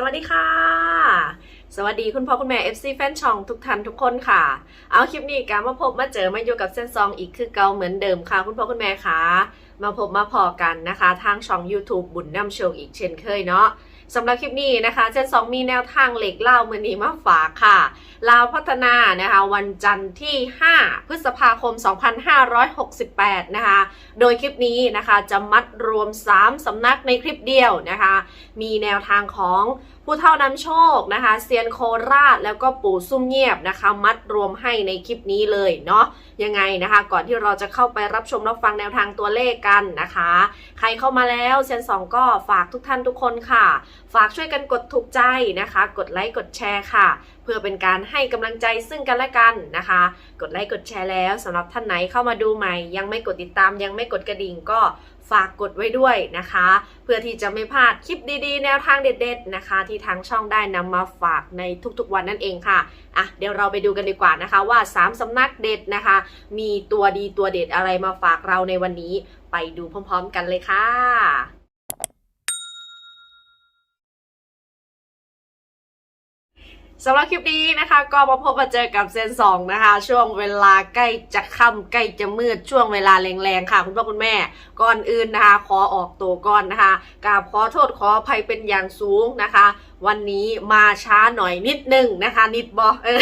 สวัสดีค่ะ สวัสดีคุณพ่อคุณแม่ FC แฟนช่องทุกท่านทุกคนค่ะ เอาคลิปนี้การมาพบมาเจอมาอยู่กับเส้นซองอีกคือเก่าเหมือนเดิมค่ะ คุณพ่อคุณแม่ค่ะ มาพบมาพอกันนะคะ ทางช่อง YouTube บุญนำโชคอีกเช่นเคยเนาะ สำหรับคลิปนี้นะคะเจนสองมีแนวทางเหล็กเล่ามือนี้มาฝากค่ะลาวพัฒนานะคะวันจันทร์ที่ 5 พฤษภาคม 2568 นะคะโดยคลิปนี้นะคะจะมัดรวม 3 สำนักในคลิปเดียวนะคะ มีแนวทางของ ผู้เท่านำโชคนะคะเซียนโคราชแล้วก็ปู่ซุ่มเงียบนะคะ มัดรวมให้ในคลิปนี้เลยเนาะยังไงนะคะ ก่อนที่เราจะเข้าไปรับชมรับฟังแนวทางตัวเลขกันนะคะ ใครเข้ามาแล้วเซียนสองก็ฝากทุกท่านทุกคนค่ะ ฝากช่วยกันกดถูกใจนะคะ กดไลค์กดแชร์ค่ะ เพื่อเป็นการให้กำลังใจซึ่งกันและกันนะคะ กดไลค์กดแชร์แล้วสำหรับท่านไหนเข้ามาดูใหม่ ยังไม่กดติดตามยังไม่กดกระดิ่งก็ ฝากกดไว้ด้วยนะคะ เพื่อที่จะไม่พลาดคลิปดีๆ แนวทางเด็ด ๆ นะคะ ที่ทางช่องได้นำมาฝากในทุกๆวันนั่นเองค่ะอะ เดี๋ยวเราไปดูกันดีกว่านะคะว่า 3สำนักเด็ดนะคะ มีตัวดีตัวเด็ดอะไรมาฝากเราในวันนี้ ไปดูพร้อม ๆ กันเลยค่ะ สำหรับคลิปนี้นะคะ ก็มาพบมาเจอกับเซนสองนะคะ ช่วงเวลาใกล้จะค่ำใกล้จะมืดช่วงเวลาแรงๆค่ะ คุณพ่อคุณแม่ก่อนอื่นนะคะ ขอออกตัวก่อนนะคะกราบขอโทษขออภัยเป็นอย่างสูงนะคะ วันนี้มาช้าหน่อยนิดนึงนะคะ นิดบอเออ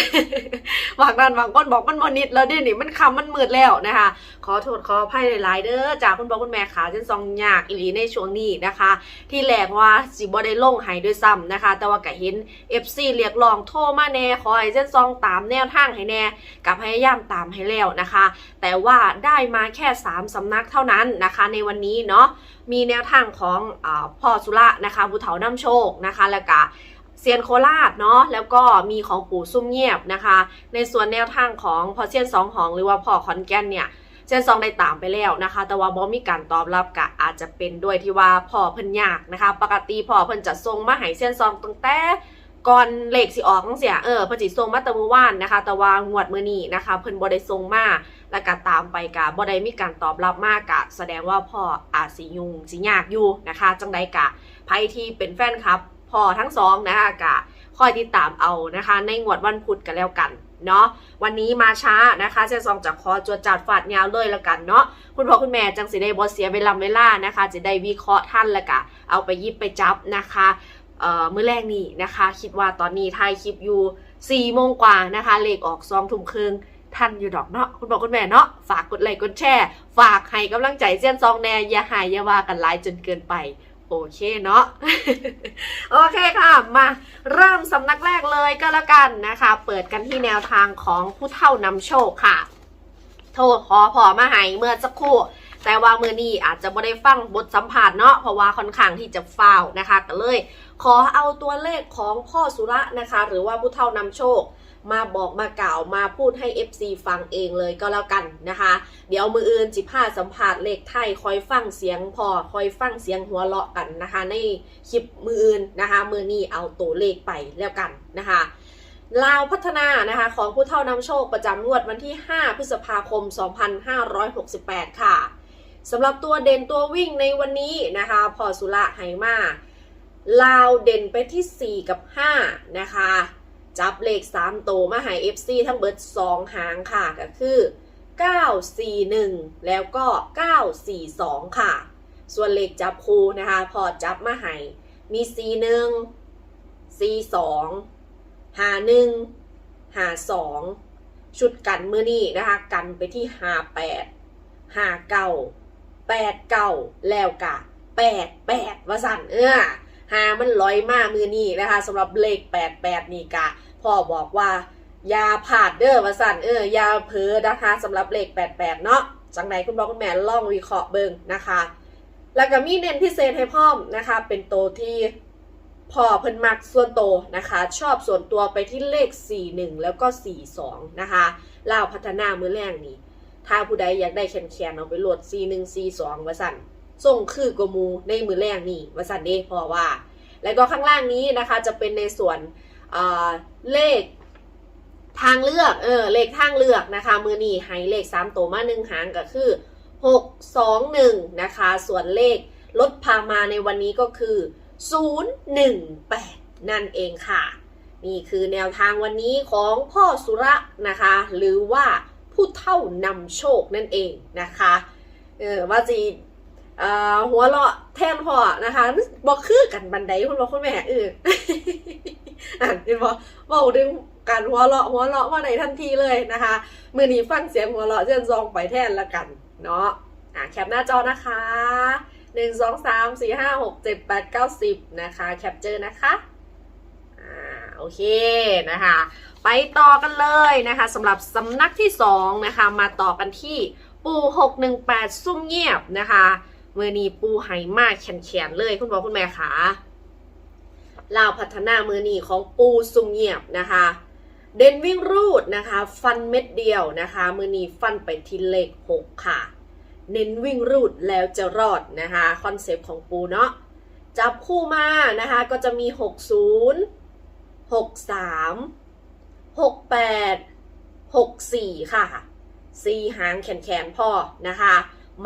บางนั้นบางคนบอกมันมนิดแล้วดี๋ยนี้มันคำมันมืดแล้วนะคะ ขอโทษขออภัยหลายๆเด้อจากคุณพ่อคุณแม่ขาเส้นซองยากอีหลีในช่วงนี้นะคะ ที่แหลกว่าสิบ่ได้ลงให้ด้วยซ้ำนะคะ แต่ว่าก็เห็น FC เรียกร้องโทรมาแน่ขอให้เส้นซองตามแนวทางให้แน่กับพยายามตามให้แล้วนะคะ แต่ว่าได้มาแค่3สำนักเท่านั้นนะคะ ในวันนี้เนาะมีแนวทางของอพ่อสุระนะคะบุเถาน้ำโชคนะคะ แล้วก็เซียนโคราชเนาะแล้วก็มีของปู่ซุ่มเงียบนะคะ ในส่วนแนวทางของพอเซียนสองหองหรือว่าพ่อขอนแก่นเนี่ยเซียนซองได้ตามไปแล้วนะคะ แต่ว่าบ่มีการตอบรับกะอาจจะเป็นด้วยที่ว่าพ่อเพิ่นยากนะคะ ปกติพ่อเพิ่นจะส่งมาให้เซียนซองตั้งแต่ก่อนเลขสิออกจังซี่เออเพิ่นสิส่งมาต่มื้อวานนะคะ แต่ว่างวดมื้อนี้นะคะ เพิ่นบ่ได้ส่งมาแล้วก็ตามไปกะบ่ได้มีการตอบรับมากกะ แสดงว่าพ่ออาจสิยุ่งสิยากอยู่นะคะ จังใดกะไผที่เป็นแฟนคลับ พอทั้งสองนะคะกะคอยติดตามเอานะคะ ในงวดวันพุธกันแล้วกันเนาะวันนี้มาช้านะคะเซซองจากคอจวดจัดฝาดยาวเลยล้วกันเนาะคุณพ่อคุณแม่จังสิได้บอเสียเวลาเวลานะคะ จะได้วิเคราะห์ท่านล้วก็เอาไปยิบไปจับนะคะเอ่อมื้อแรกนี้นะคะ คิดว่าตอนนี้ถ่ายคลิปอยู่4ี่โมงกว่านะคะ เลขออกซองทุ่มครึ่งท่านอยู่ดอกเนาะคุณพ่อคุณแม่เนาะฝากกดไลค์กดแชร์ ฝากให้กำลังใจเซียนซองแน่อย่าหายอย่าว่ากันหลายจนเกินไป โอเคเนาะโอเคค่ะ มาเริ่มสำนักแรกเลยก็แล้วกันนะคะ เปิดกันที่แนวทางของผู้เท่านำโชคค่ะ โทรขอพอมาให้เมื่อสักครู่แต่ว่ามือนี้อาจจะไม่ได้ฟังบทสัมผัสเนาะเพราะว่าค่อนข้างที่จะฟาวนะคะก็เลย ขอเอาตัวเลขของพ่อสุระนะคะ หรือว่าผู้เท่านำโชค มาบอกมากล่าวมาพูดให้ FC ฟังเองเลยก็แล้วกันนะคะ เดี๋ยวมืออื่นจิพาสัมผัสเลขไทยคอยฟังเสียงพอคอยฟังเสียงหัวเราะกันนะคะ ในคลิปมืออื่นนะคะ มือนี้เอาตัวเลขไปแล้วกันนะคะลาวพัฒนานะคะของผู้เท่านำโชคประจำงวดวันที่ 5 พฤษภาคม 2568 ค่ะสำหรับตัวเด่นตัววิ่งในวันนี้นะคะพอสุระไหมาลาวเด่นไปที่ 4 กับ 5 นะคะ จับเลข3โตมาให้ FC ทั้งเบิด2หางค่ะก็คือ 941 แล้วก็ 942 ค่ะ ส่วนเลขจับคูนะคะ พอจับมาให้มี 41 42หาหนึ่งหาสองชุดกันมือนี่นะคะ กันไปที่หาแปดหาเก้าแปดเก้าแล้วกะแปดแปดว่าสั่นเออหามันลอยมากมือนี่นะคะสำหรับเลขแปดแปดนี่กะ พ่อบอกว่า อยาผาดเด้อว่าสั่นเอออยาเผลอนะคะสำหรับเลขแปดแปดเนาะจังไหนคุณพ่อคุณแม่ล่องวิเคราะห์เบิ่งนะคะ แล้วก็มีเน้นพิเศษให้พ่อมนะคะ เป็นโตที่พ่อเพิ่นมักส่วนโตนะคะ ชอบส่วนตัวไปที่เลข 41 แล้วก็ 42 นะคะเล่าพัฒนามือแรงนี้ถ้าผู้ใดอยากได้แคนๆเอาไปโหลด 41 42ว่าสั่นส่งคือกมูในมือแรงนี่ว่าสั่นเด้พอว่า แล้วก็ข้างล่างนี้นะคะจะเป็นในส่วน เลขทางเลือก เออ เลขทางเลือกนะคะ มือนี้ให้เลข3ตัวมาหนึ่งหางก็คือ621นะคะ ส่วนเลขลดพามาในวันนี้ก็คือ018นั่นเองค่ะ นี่คือแนวทางวันนี้ของพ่อสุระนะคะ หรือว่าผู้เท่านำโชคนั่นเองนะคะ เออว่าจี หัวเราะแทนพ่อนะคะบอกคือกันบันไดคุณพ่อคุณแม่เอออ่านเป็นบอเบาดึงการหัวเราะหัวเราะว่าในทันทีเลยนะคะมือนี้ฟังเสียงหัวเราะเช่นซองไปแทนละกันเนาะอะแคปหน้าจอนะคะหนึ่งสองสามสี่ห้าหกเจ็ดแปดเก้าสิบนะคะแคปเจอร์นะคะอ่าโอเคนะคะไปต่อกันเลยนะคะสำหรับสำนักที่สองนะคะมาต่อกันที่ปู618ซุ่มเงียบนะคะ เมื่อนี้ปูไหมากแขนๆเลยคุณพ่อคุณแม่ขาลาวพัฒนามือนีของปูซุมเงียบนะคะ เดนวิ่งรูดนะคะ ฟันเม็ดเดียวนะคะ มือนีฟันไปที่เลข6ค่ะ เน้นวิ่งรูดแล้วจะรอดนะคะ คอนเซปต์ของปูเนาะจับคู่มานะคะ ก็จะมี 60หกสามหกแปดหกสี่ค่ะสีหางแขนแขนพ่อนะคะ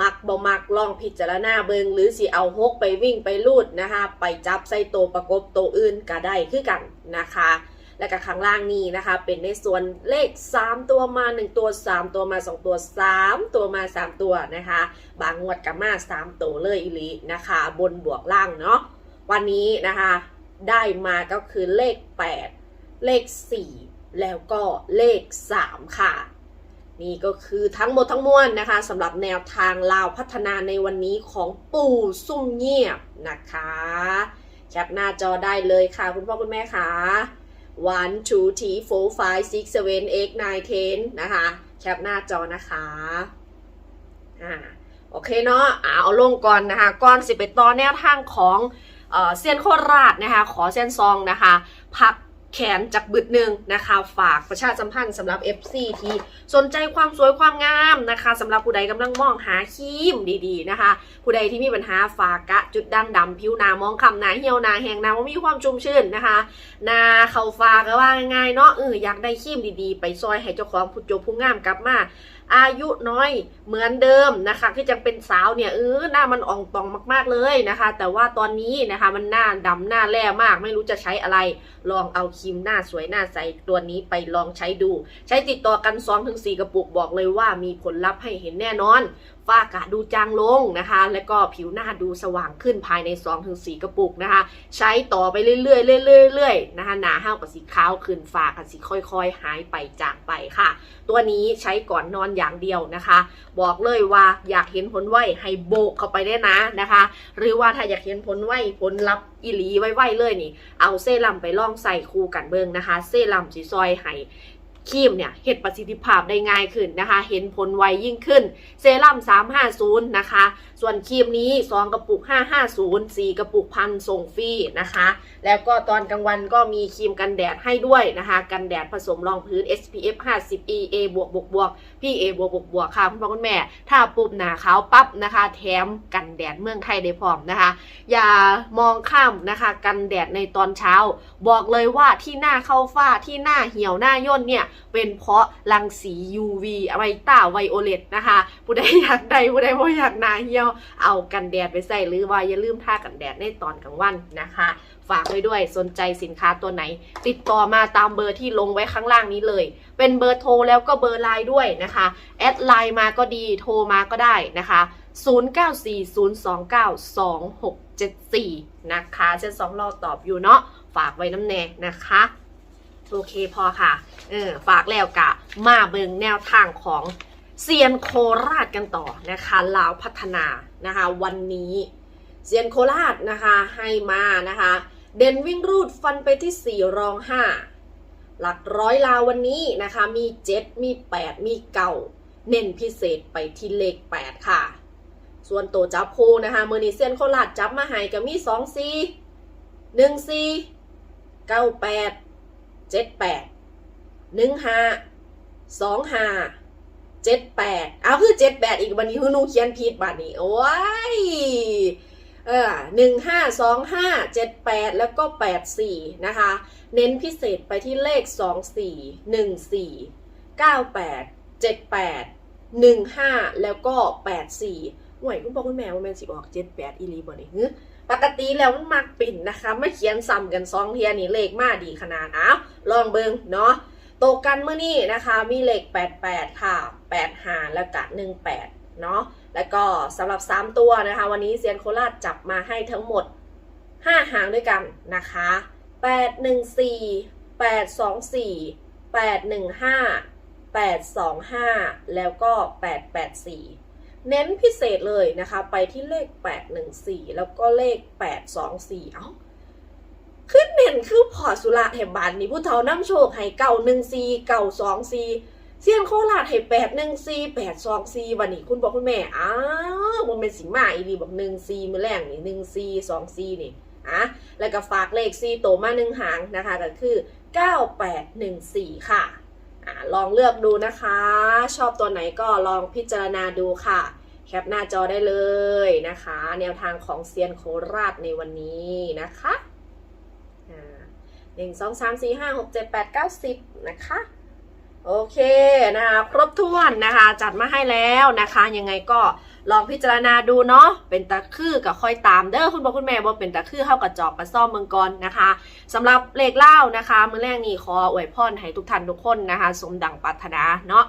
มักบ่มักลองพิจารณาเบิงหรือสิเอาหกไปวิ่งไปลูดนะคะ ไปจับใส่ตัวประกบโตอื่นก็ได้คือกันนะคะ และก็ข้างล่างนี้นะคะ เป็นในส่วนเลข 3 ตัวมา 1 ตัว 3 ตัวมา 2 ตัว 3 ตัวมา 3 ตัวนะคะ บางงวดกับมา 3 ตัวเลยอีลีนะคะ บนบวกล่างเนาะวันนี้นะคะ ได้มาก็คือเลข 8 เลข 4 แล้วก็เลข 3 ค่ะ นี่ก็คือทั้งหมดทั้งมวลนะคะสำหรับแนวทางลาวพัฒนาในวันนี้ของปู่ซุ่มเงียบนะคะแคปหน้าจอได้เลยค่ะ คุณพ่อคุณแม่ค่ะ one two three four five six seven eight nine ten นะคะ แคปหน้าจอนะคะอ่าโอเคเนาะเอาลงก่อนนะคะก่อนสิไปต่อแนวทางของเอ่อเซียนโคราชนะคะ ขอเซียนซองนะคะ พัก แขนจากบึดหนึ่งนะคะฝากประชาสัมพันธ์สำหรับ FC ที่สนใจความสวยความงามนะคะสำหรับผู้ใดกำลังมองหาครีมดีๆนะคะ ผู้ใดที่มีปัญหาฝากระจุดด่างดำผิวหนามองคำหนาเหี่ยวหนาแหงหนาว่ามีความชุ่มชื่นนะคะหนาเข่าฟาก็ว่าง่ายๆเนาะเอออยากได้ครีมดีๆ ไปซอยให้เจ้าของผู้โจผู้งามกลับมาอายุน้อยเหมือนเดิมนะคะที่จะเป็นสาวเนี่ยเออหน้ามันอ่องตองมาก ๆเลยนะคะ แต่ว่าตอนนี้นะคะมันหน้าดำหน้าแร่มากไม่รู้จะใช้อะไรลองเอาครีมหน้าสวยหน้าใสตัวนี้ไปลองใช้ดู ใช้ติดต่อกัน 2-4ถึง4กระปุกบอกเลยว่ามีผลลัพธ์ให้เห็นแน่นอนฝ้ากระดูจางลงนะคะ แล้วก็ผิวหน้าดูสว่างขึ้นภายใน 2-4 กระปุกนะคะ ใช้ต่อไปเรื่อยๆเรื่อยๆเรื่อยๆนะคะหนาห้าวกับสีขาวขึ้นฝ้ากับสีค่อยๆ หายไปจางไปค่ะ ตัวนี้ใช้ก่อนนอนอย่างเดียวนะคะ บอกเลยว่าอยากเห็นผลไวให้โบกเข้าไปได้นะนะคะ หรือว่าถ้าอยากเห็นผลไวผลลัพธ์อีหลีไวๆเลยนี่ เอาเซรั่มไปล่องใส่คู่กันเบิงนะคะ เซรั่มสีซอยให้ ครีมเนี่ยเห็นประสิทธิภาพได้ง่ายขึ้นนะคะ เห็นผลไวยิ่งขึ้น เซรั่ม 350 นะคะ ส่วนครีมนี้ 2 กระปุก 550 4 กระปุกพันส่งฟรีนะคะ แล้วก็ตอนกลางวันก็มีครีมกันแดดให้ด้วยนะคะ กันแดดผสมรองพื้น SPF 50 EA บวกบวกบวก PA บวกบวกบวกค่ะคุณพ่อคุณแม่ ถ้าปุ๊บหนาขาวปั๊บนะคะ แถมกันแดดเมืองไทยได้พร้อมนะคะ อย่ามองข้ามนะคะ กันแดดในตอนเช้า บอกเลยว่าที่หน้าเข้าฝ้าที่หน้าเหี่ยวหน้าย่นเนี่ยเป็นเพราะรังสี UV ไวต้าไวโอเลตนะคะ ผู้ใดอยากได้ผู้ใดบ่อยากหนาเหี่ยว เอากันแดดไปใส่หรือว่าอย่าลืมทากันแดดในตอนกลางวันนะคะ ฝากไว้ด้วยสนใจสินค้าตัวไหน ติดต่อมาตามเบอร์ที่ลงไว้ข้างล่างนี้เลย เป็นเบอร์โทรแล้วก็เบอร์ไลน์ด้วยนะคะแอดไลน์มาก็ดีโทรมาก็ได้นะคะ0940292674 นะคะเช่นสองรอตอบอยู่เนาะฝากไว้น้ำแน่นะคะ โอเคพอค่ะ เออฝากแล้วกะ มาเบิงแนวทางของเซียนโคราชกันต่อนะคะลาวพัฒนานะคะ วันนี้เซียนโคราชนะคะให้มานะคะ เด่นวิ่งรูดฟันไปที่ 4 รอง 5 หลักร้อยลาววันนี้นะคะมี 7 มี 8 มีเก่า เน้นพิเศษไปที่เลข 8 ค่ะ ส่วนตัวจับคู่นะคะมือนีเซียนโคราชจับมาให้ก็มี 2 4 1 4 9 8 เจ็ดแปดหนึ่งห้าสองห้าเจ็ดแปดเอาคือเจ็ดแปดอีกวันนี้คือหนูเขียนผิดบัดนี้ โอ้ยเออหนึ่งห้าสองห้าเจ็ดแปดแล้วก็แปดสี่นะคะ เน้นพิเศษไปที่เลขสองสี่หนึ่งสี่เก้าแปดเจ็ดแปดหนึ่งห้าแล้วก็แปดสี่ห่วยคุณพ่อคุณแม่ว่าแม่สิออกเจ็ดแปดอีลีบ่นี่ฮึไปกติแล้วมันมักปิ่นนะคะไม่เขียนซ้ำกันสองเทียนี่เลขมาดีขนาดอ้าวลองเบิงเนาะตกกันเมื่อนี้นะคะมีเลข 88 ค่ะ8หาแล้วก็18 เนาะแล้วก็สำหรับ 3 ตัวนะคะ วันนี้เซียนโคราชจับมาให้ทั้งหมด 5 หางด้วยกันนะคะ 814 824 815 825 แล้วก็ 884 เน้นพิเศษเลยนะคะ ไปที่เลข 814 แล้วก็เลข 824 เอ้าขึ้นเน้นคือพอสุระแห่งบานนี่ผู้เฒ่าน้ำโชคให้เก่าหนึ่งซีเก่าสองซีเสียงโคราชให้แปดหนึ่งซีแปดสองซีวันนี้คุณบอกคุณแม่อ้าวมันเป็นสิงมาอีดีบอกหนึ่งซีมือแรงนี่หนึ่งซีสองซีนี่อะแล้วก็ฝากเลขซีโตมาหนึ่งหางนะคะก็คือเก้าแปดหนึ่งสี่ค่ะ ลองเลือกดูนะคะ ชอบตัวไหนก็ลองพิจารณาดูค่ะ แคปหน้าจอได้เลยนะคะ แนวทางของเซียนโคราชในวันนี้นะคะหนึ่งสองสามสี่ห้าหกเจ็ดแปดเก้าสิบนะคะ โอเคนะคะครบถ้วนนะคะ จัดมาให้แล้วนะคะ ยังไงก็ลองพิจารณาดูเนาะเป็นตะคือกับค่อยตามเด้อคุณพ่อคุณแม่บอกเป็นตะคือเข้ากับจอบกับซ่อมเมืองกรนะคะสำหรับเลขเล่านะคะ มือแรกนี่ขออวยพรให้ทุกท่านทุกคนนะคะ สมดังปรารถนาเนาะ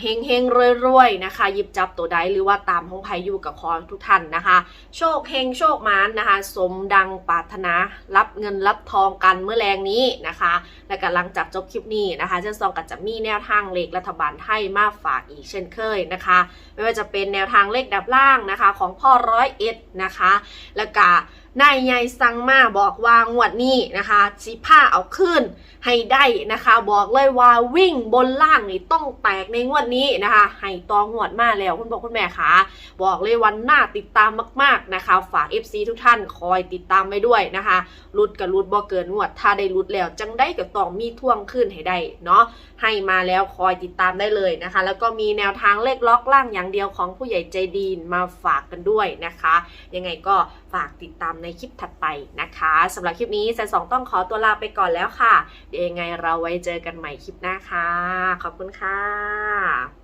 เฮงเฮงรวยรวยๆนะคะยิบจับตัวใดหรือว่าตามห้องพายุกับคอทุกท่านนะคะ โชคเฮงโชคมานนะคะ สมดังปรารถนารับเงินรับทองกันเมื่อแรงนี้นะคะ และก็หลังจากจบคลิปนี้นะคะเจ้าซองก็จะมีแนวทางเลขรัฐบาลไทยมาฝากอีกเช่นเคยนะคะ ไม่ว่าจะเป็นแนวทางเลขดับล่างนะคะของพ่อร้อยเอ็ดนะคะ แล้วก็นายใหญ่สั่งมาบอกว่างวดนี้นะคะสิผ้าเอาขึ้นให้ได้นะคะ บอกเลยว่าวิ่งบนล่างนี่ต้องแตกในงวดนี้นะคะให้ตองวดมาแล้วคุณบอกคุณแม่คะบอกเลยวันหน้าติดตามมาก ๆนะคะ ฝาก FC ทุกท่านคอยติดตามไว้ด้วยนะคะรุดกับรุดบ่เกินงวด ถ้าได้รุดแล้ว จังได้กับตองมีท่วงขึ้นให้ได้เนาะให้มาแล้วคอยติดตามได้เลยนะคะ แล้วก็มีแนวทางเลขล็อกล่างอย่างเดียวของผู้ใหญ่ใจดีมาฝากกันด้วยนะคะ ยังไงก็ฝากติดตามในคลิปถัดไปนะคะสำหรับคลิปนี้แซนสองต้องขอตัวลาไปก่อนแล้วค่ะ เดี๋ยวยังไงเราไว้เจอกันใหม่คลิปหน้าค่ะ ขอบคุณค่ะ